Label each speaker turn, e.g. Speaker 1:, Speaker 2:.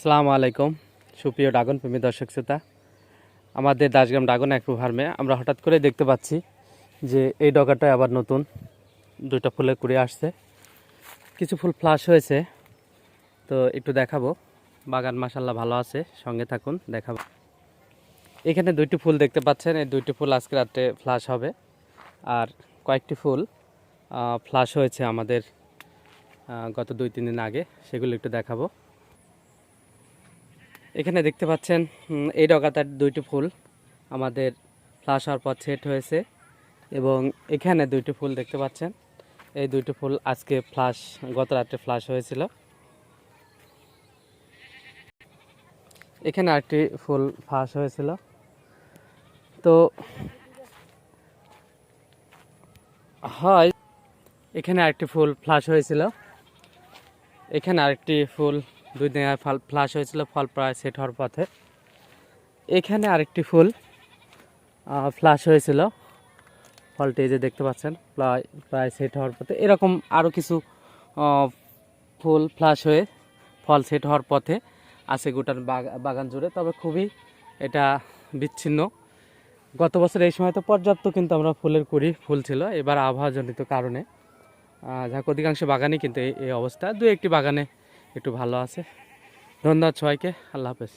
Speaker 1: সালামু আলাইকুম। সুপ্রিয় ড্রাগন প্রেমী দর্শক শ্রোতা, আমাদের দাসগ্রাম ড্রাগন অ্যাক্রু ফার্মে আমরা হঠাৎ করে দেখতে পাচ্ছি যে এই ডগাটায় আবার নতুন দুইটা ফুলে কুড়ি আসছে। কিছু ফুল ফ্লাশ হয়েছে, তো একটু দেখাবো। বাগান মাসাল্লাহ ভালো আছে, সঙ্গে থাকুন, দেখাবো। এখানে দুইটি ফুল দেখতে পাচ্ছেন, এই দুইটি ফুল আজকে রাত্রে ফ্লাশ হবে। আর কয়েকটি ফুল ফ্লাশ হয়েছে আমাদের গত দুই তিন দিন আগে, সেগুলো একটু দেখাবো। এখানে দেখতে পাচ্ছেন এই ডগাতার দুইটি ফুল আমাদের ফ্লাশ হওয়ার পর সেট হয়েছে এবং এখানে দুইটি ফুল দেখতে পাচ্ছেন। এই দুইটি ফুল আজকে ফ্লাশ, গত রাত্রে ফ্লাশ হয়েছিল। এখানে আরেকটি ফুল ফ্লাশ হয়েছিল। তো, হয়, এখানে আরেকটি ফুল ফ্লাশ হয়েছিল। এখানে আরেকটি ফুল দুই দিন ফল ফ্লাশ হয়েছিল, ফল প্রায় সেট হওয়ার পথে। এখানে আরেকটি ফুল ফ্লাশ হয়েছিল। ফলটি যে দেখতে পাচ্ছেন, প্রায় প্রায় সেট হওয়ার পথে। এরকম আরও কিছু ফুল ফ্লাশ হয়ে ফল সেট হওয়ার পথে আছে গোটার বাগান জুড়ে। তবে খুবই এটা বিচ্ছিন্ন। গত বছর এই সময় তো পর্যাপ্ত কিন্তু আমরা ফুলের কুড়ি, ফুল ছিল। এবার আবহাওয়াজনিত কারণে যাক, অধিকাংশ বাগানে কিন্তু এই অবস্থা। দু একটি বাগানে একটু ভালো আছে। ধন্যবাদ সবাইকে আল্লাহ হাফেজ।